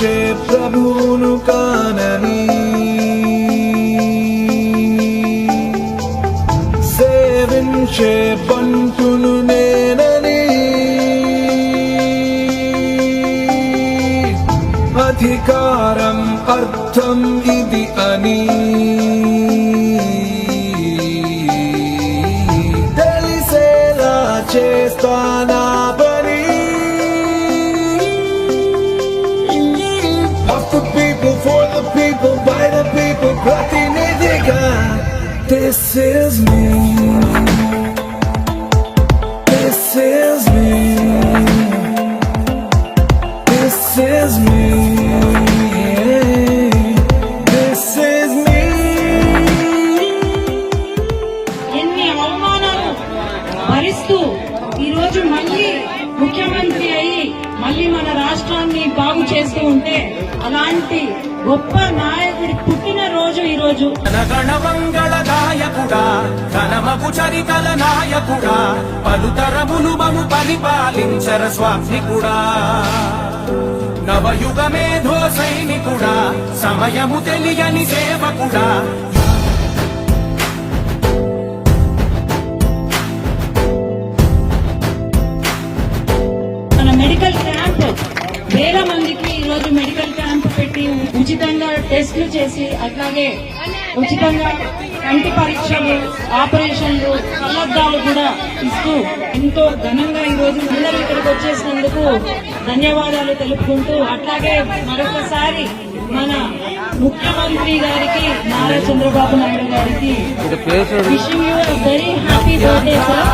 ప్రభువును కానని. సేవించే పంతును నేనని. అధికారం అర్థం ఇది అని. తెలిసేలా చేస్తానా This is me. This is me. This is me. This is me. ఎన్ని అవమానాలు భరిస్తూ ఈరోజు మళ్ళీ ముఖ్యమంత్రి అయి మళ్ళీ మన రాష్ట్రాన్ని బాగు చేస్తూ ఉంటే అలాంటి గొప్ప నాయకుడి రోజు. ఈ రోజు జనగణ చరితల నాయకుడా పలుతరములు మము పరిపాలించర స్వామికుడా నవయుగ మేధో సైనికుడా సమయము తెలియని సేవకుడా. మన మెడికల్ టెస్టులు చేసి అట్లాగే ఉచితంగా కంటి పరీక్షలు ఆపరేషన్లు కళ్ళద్దాలు కూడా ఇస్తూ ఎంతో ఘనంగా ఈ రోజు అందరూ ఇక్కడికి వచ్చేసినందుకు ధన్యవాదాలు తెలుపుకుంటూ అట్లాగే మరొకసారి మన ముఖ్యమంత్రి గారికి నారా చంద్రబాబు నాయుడు గారికి wishing you very happy birthday sir